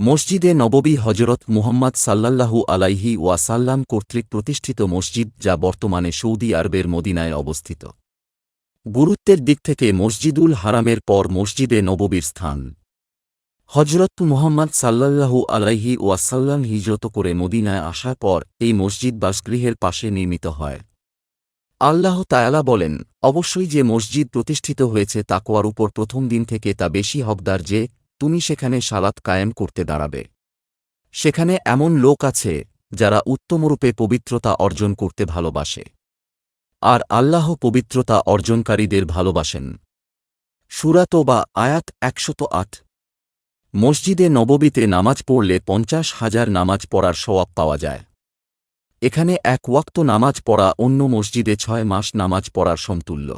মসজিদে নববী হজরত মুহাম্মদ সাল্লাল্লাহু আলাইহি ওয়াসাল্লাম কর্তৃক প্রতিষ্ঠিত মসজিদ যা বর্তমানে সৌদি আরবের মদিনায় অবস্থিত। গুরুত্বের দিক থেকে মসজিদুল হারামের পর মসজিদে নববীর স্থান। হজরত মুহাম্মদ সাল্লাল্লাহু আলাইহি ওয়াসাল্লাম হিজরত করে মদিনায় আসার পর এই মসজিদ বাসগৃহের পাশে নির্মিত হয়। আল্লাহ তায়ালা বলেন, অবশ্যই যে মসজিদ প্রতিষ্ঠিত হয়েছে তাকোয়ার উপর প্রথম দিন থেকে তা বেশি হকদার যে, তুমি সেখানে সালাত কায়েম করতে দাঁড়াবে। সেখানে এমন লোক আছে, যারা উত্তমরূপে পবিত্রতা অর্জন করতে ভালোবাসে। আর আল্লাহ পবিত্রতা অর্জনকারীদের ভালোবাসেন। সুরাত বা আয়াত একশত আট। মসজিদে নববীতে নামাজ পড়লে পঞ্চাশ হাজার নামাজ পড়ার সওয়াব পাওয়া যায়। এখানে এক ওয়াক্ত নামাজ পড়া অন্য মসজিদে ছয় মাস নামাজ পড়ার সমতুল্য।